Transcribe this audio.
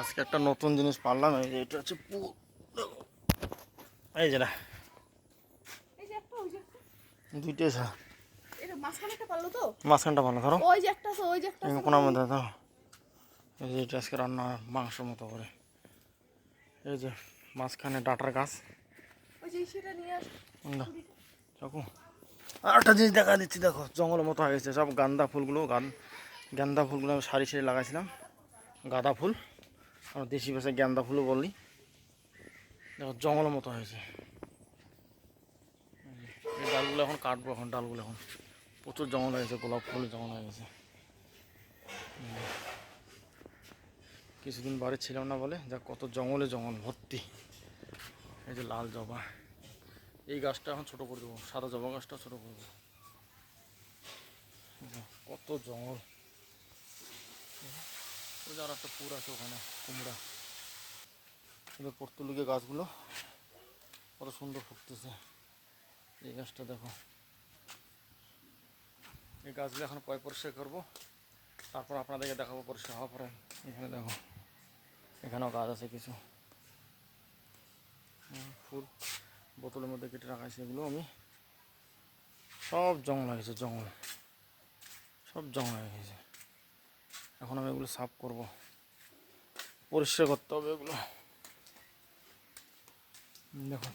আজকে একটা নতুন জিনিস পারলাম এই যে এটা হচ্ছে এই যে দুইটাই স্যার পারল ভালো ধরো। মধ্যে এই যে এটা আজকে রান্না মাংস মতো করে। এই যে মাঝখানে ডাটার গাছ। না চাকু। একটা জিনিস দেখা দিচ্ছি দেখো জঙ্গলের মতো হয়ে গেছে। সব গান্দা ফুলগুলো গান গান্দা ফুলগুলো আমি সারি সারি লাগাইছিলাম। গাঁদা ফুল। আর দেশি ভাষায় গান্দা ফুলও বলি দেখো, জঙ্গলের মতো হয়েছে। ডালগুলো এখন কাটবো এখন, ডালগুলো এখন। প্রচুর জঙ্গল হয়ে গেছে, গোলাপ ফুল জঙ্গল হয়ে গেছে। কিছুদিন বাড়ি ছিলাম না বলে যা কত জঙ্গলে জঙ্গল, ভর্তি। এই যে লাল জবা। এই গাছটা এখন ছোটো করে দেবো, সাদা জবা গাছটা ছোটো করে দেবো। কত জঙ্গল। ওই আর একটা পুর আছে ওখানে, কুমড়া। কিন্তু পর্তুলিকে গাছগুলো কত সুন্দর ফুটতেছে। এই গাছটা দেখো। এই গাছগুলো এখন পয় পরিষ্কার করব? তারপর আপনাদেরকে দেখাবো পরিষ্কার হওয়ার পরে। এখানে দেখো, এখানেও গাছ আছে কিছু। ফুল বোতলের মধ্যে কেটে রাখাইছে এগুলো আমি। সব জঙ্গল হয়ে গেছে, জঙ্গল। সব জঙ্গল হয়ে গেছে। এখন আমি এগুলো সাফ করব। পরিষ্কার করতে হবে এগুলো। দেখো